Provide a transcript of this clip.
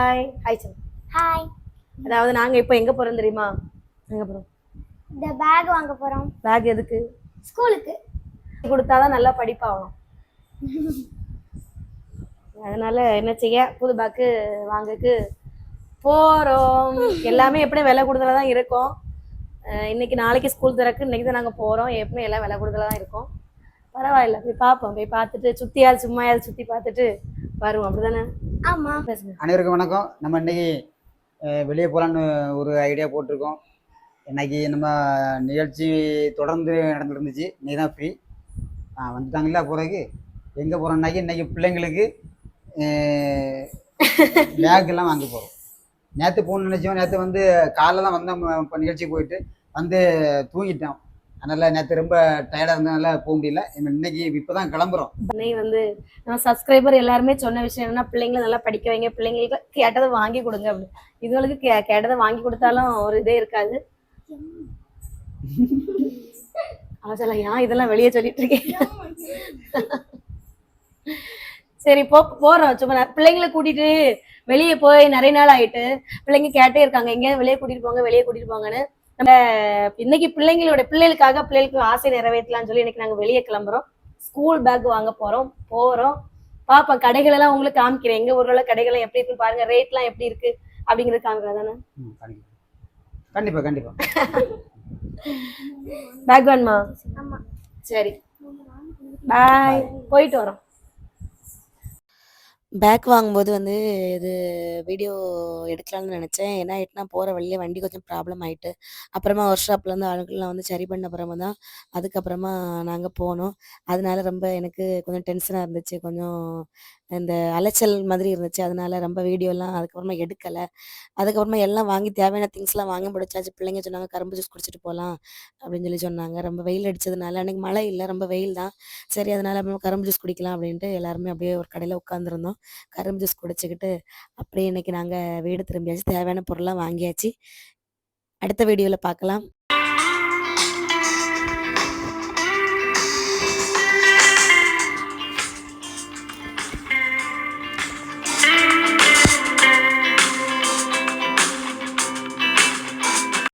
Hi hi sir hi அதாவது நாங்க இப்போ எங்க போறோம் தெரியுமா? எங்க போறோம்? இந்த பேக் வாங்க போறோம். பேக் எதுக்கு? ஸ்கூலுக்கு கொடுத்தாதான் நல்லா படிப்பாகும் அதனால என்ன செய்ய? புது பேக்கு வாங்கக்கு போறோம். எல்லாமே எப்படி விலை கொடுத்தல தான் இருக்கும். இன்னைக்கு நாளைக்கு ஸ்கூல் திறக்கு இன்னைக்கு தான் நாங்க போறோம். எப்பவுமே எல்லாம் விலை கொடுத்தல தான் இருக்கும். பரவாயில்ல. போய் பார்ப்போம். போய் பார்த்துட்டு சுத்தியாவது சும்மாயாவது சுத்தி பார்த்துட்டு வருவோம். அப்படிதானே? ஆமா. அனைவருக்கும் வணக்கம். நம்ம இன்னைக்கு வெளியே போகலான்னு ஒரு ஐடியா போட்டிருக்கோம். இன்னைக்கு நம்ம நிகழ்ச்சி தொடர்ந்து நடந்துட்டு இருந்துச்சு நீ தான் ஃப்ரீ ஆ வந்துட்டாங்களா போகிறதுக்கு எங்கே போகிறோம்னாக்கி இன்னைக்கு? பிள்ளைங்களுக்கு பேக் எல்லாம் வாங்க போகிறோம் நேற்று போகணும்னு நினச்சோம். நேற்று வந்து காலைல தான் வந்தோம். இப்போ நிகழ்ச்சிக்கு போயிட்டு வந்து தூங்கிட்டோம். அதனால் நேற்று ரொம்ப டயர்டாக இருந்ததுனால போக முடியல. இன்னைக்கு இப்போ தான் கிளம்புறோம். இன்னைக்கு வந்து நம்ம சப்ஸ்கிரைபர் எல்லாருமே சொன்ன விஷயம் என்னன்னா பிள்ளைங்களை நல்லா படிக்க வைங்க. பிள்ளைங்களுக்கு கேட்டதை வாங்கி கொடுங்க அப்படின்னு இதுகளுக்கு கே கேட்டதை வாங்கி கொடுத்தாலும் ஒரு இதே இருக்காது. அவசரம் ஏன் இதெல்லாம் வெளியே சொல்லிட்டு இருக்கேன். சரி போ போறோம். சும்மா பிள்ளைங்களை கூட்டிட்டு வெளியே போய் நிறைய நாள் ஆயிட்டு பிள்ளைங்க கேட்டே இருக்காங்க. எங்கேயாவது வெளியே கூட்டிட்டு போங்க வெளியே கூட்டிட்டு போங்கன்னு. நம்ம இன்னைக்கு பிள்ளைங்களோட பிள்ளைகளுக்காக பிள்ளைகளுக்கு ஆசை நிறைவேற்றலாம்னு சொல்லி இன்னைக்கு நாங்க வெளியே கிளம்புறோம். ஸ்கூல் பேக் வாங்க போறோம் போறோம். பாப்போம் கடைகள் எல்லாம் உங்களுக்கு காமிக்கிறேன். எங்க ஊர்ல கடைகள் எப்படி இருக்குன்னு பாருங்க. ரேட்லாம் எப்படி இருக்கு? அப்படிங்கறது காமிக்கிறதானே ம் கண்டிப்பாக கண்டிப்பாக கண்டிப்பாக பேக் வேணுமா? சரி. பாய் போயிட்டு வரோம். பேக் வாங்கும்போது வந்து இது வீடியோ எடுக்கலாம்னு நினச்சேன். ஏன்னா எட்டுனா போகிற வழியிலே வண்டி கொஞ்சம் ப்ராப்ளம் ஆகிட்டு அப்புறமா ஒர்க் ஷாப்லேருந்து ஆளுங்கள்லாம் வந்து சரி பண்ண அப்புறமா தான் அதுக்கப்புறமா நாங்கள் போனோம். அதனால ரொம்ப எனக்கு கொஞ்சம் டென்ஷனாக இருந்துச்சு. கொஞ்சம் இந்த அலைச்சல் மாதிரி இருந்துச்சு. அதனால ரொம்ப வீடியோலாம் அதுக்கப்புறமா எடுக்கலை. அதுக்கப்புறமா எல்லாம் வாங்கி தேவையான திங்ஸ்லாம் வாங்க முடிச்சாச்சு. பிள்ளைங்க சொன்னாங்க கரும்பு ஜூஸ் குடிச்சிட்டு போகலாம் அப்படின்னு சொல்லி சொன்னாங்க. ரொம்ப வெயில் அடித்ததுனால அன்றைக்கி மழை இல்லை. ரொம்ப வெயில் தான். சரி அதனால நம்ம கரும்பு ஜூஸ் குடிக்கலாம் அப்படின்ட்டு எல்லாருமே அப்படியே ஒரு கடையில் உட்காந்துருந்தோம் கரும்பு ஜூஸ் குடிச்சிக்கிட்டு அப்படியே இன்றைக்கி நாங்கள் வீடு திரும்பியாச்சு. தேவையான பொருள்லாம் வாங்கியாச்சு. அடுத்த வீடியோவில் பார்க்கலாம்.